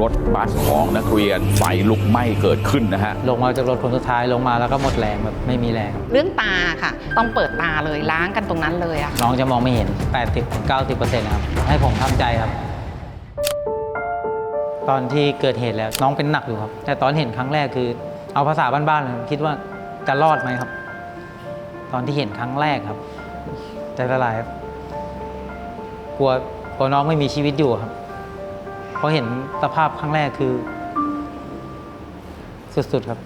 รถบัสของนักเรียนไฟลุกไหม้เกิดขึ้นนะฮะ ลงมาจากรถผลสุดท้ายลงมาแล้วก็หมดแรงแบบไม่มีแรง เรื่องตาค่ะ ต้องเปิดตาเลยล้างกันตรงนั้นเลยอะน้องจะมองไม่เห็น 80-90%นะครับ ให้ผมทำใจครับ ตอนที่เกิดเหตุแล้วน้องเป็นหนักอยู่ครับ แต่ตอนเห็นครั้งแรกคือ เอาภาษาบ้านๆเลยคิดว่าจะรอดไหมครับ ตอนที่เห็นครั้งแรกครับ ใจละลายครับกลัวกลัวน้องไม่มีชีวิตอยู่ครับเพราะเห็นสภาพครั้งแรกคือ สุดๆครับ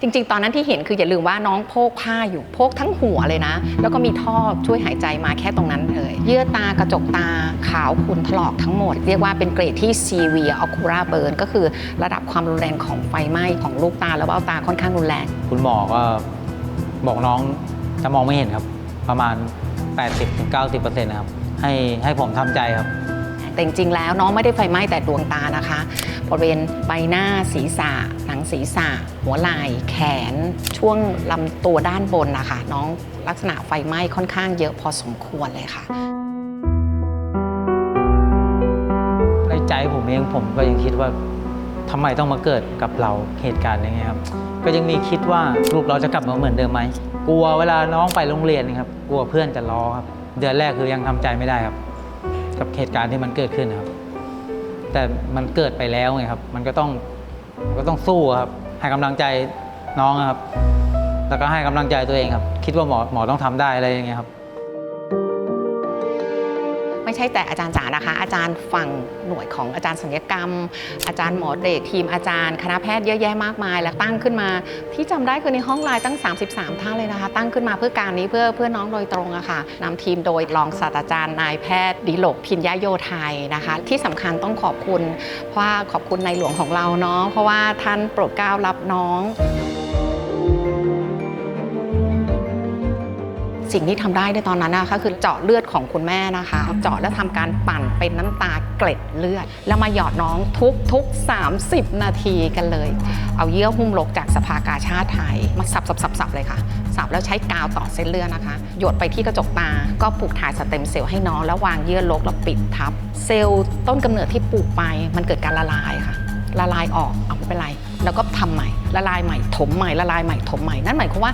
จริง ๆ ตอนนั้นที่เห็นคืออย่าลืมว่าน้องโพกผ้าอยู่โพกทั้งหัวเลยนะ แล้วก็มีท่อช่วยหายใจมาแค่ตรงนั้นเลย เยื่อตากระจกตาขาวขุ่นถลอกทั้งหมด เรียกว่าเป็นเกรดที่ severe ocular burn ก็คือระดับความรุนแรงของไฟไหม้ของลูกตาแล้วเบ้าตาค่อนข้างรุนแรง คุณหมอก็บอกน้องจะมองไม่เห็นครับ ประมาณ 80-90%นะครับให้ให้ผมทำใจครับ แต่จริงๆแล้วน้องไม่ได้ไฟไหม้แต่ดวงตานะคะ บริเวณใบหน้าศีรษะหนังศีรษะ หัวไหล่แขน ช่วงลำตัวด้านบนนะคะน้องลักษณะไฟไหม้ค่อนข้างเยอะพอสมควรเลยค่ะ ในใจผมเองผมก็ยังคิดว่าทำไมต้องมาเกิดกับเราเหตุการณ์อย่างเงี้ยครับก็ยังมีคิดว่าลูกเราจะกลับมาเหมือนเดิมไหมกลัวเวลาน้องไปโรงเรียนครับ กลัวเพื่อนจะล้อครับ เดือนแรกคือยังทำใจไม่ได้ครับ กับเหตุการณ์ที่มันเกิดขึ้นนะครับ แต่มันเกิดไปแล้วไงครับ มันก็ต้องมันก็ต้องสู้ครับให้กำลังใจน้องครับ แล้วก็ให้กำลังใจตัวเองครับ คิดว่าหมอหมอต้องทำได้อะไรอย่างเงี้ยครับ ช่แต่อาจารย์จ๋านะคะ อาจารย์ฝั่งหน่วยของอาจารย์ศัลยกรรม อาจารย์หมอเด็กทีมอาจารย์คณะแพทย์เยอะแยะมากมาย แล้วตั้งขึ้นมา ที่จำได้คือในห้องไลน์ตั้ง 33 ท่านเลยนะคะ ตั้งขึ้นมาเพื่อการนี้เพื่อเพื่อน้องโดยตรงอะค่ะนำทีมโดยรองศาสตราจารย์นายแพทย์ดิโลกพินยโยไทยนะคะ ที่สำคัญต้องขอบคุณเพราะว่าขอบคุณในหลวงของเราเนาะเพราะว่าท่านโปรดเกล้ารับน้อง สิ่งที่ทำได้ในตอนนั้นนะคะคือเจาะเลือดของคุณแม่นะคะ เจาะแล้วทำการปั่นเป็นน้ำตาเกล็ดเลือด แล้วมาหยอดน้องทุกทุก 30 นาทีกันเลย เอาเยื่อหุ้มโลกจากสภากาชาติไทย มาสับสับสับสับเลยค่ะ สับแล้วใช้กาวต่อเส้นเลือดนะคะ หยดไปที่กระจกตา ก็ปลูกถ่ายสเต็มเซลล์ให้น้องแล้ววางเยื่อโลกแล้วปิดทับ เซลล์ต้นกำเนิดที่ปลูกไปมันเกิดการละลายค่ะ ละลายออกเอาไม่เป็นไร แล้วก็ทำใหม่ ละลายใหม่ถมใหม่ละลายใหม่ถมใหม่นั่นหมายความว่า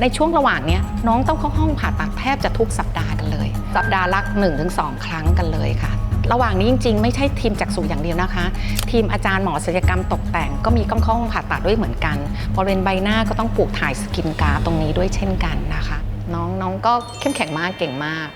ในช่วงระหว่างนี้น้องต้องเข้าห้องผ่าตัดแทบจะทุกสัปดาห์กันเลย สัปดาห์ละ1-2 ครั้งกันเลยค่ะระหว่างนี้จริงๆ ไม่ใช่ทีมจักษุอย่างเดียวนะคะ ทีมอาจารย์หมอศัลยกรรมตกแต่งก็มีต้องเข้าห้องผ่าตัดด้วยเหมือนกันบริเวณใบหน้าก็ต้องปลูกถ่ายสกินกราตรงนี้ด้วยเช่นกันนะคะ น้องน้องก็เข้มแข็งมากเก่งมาก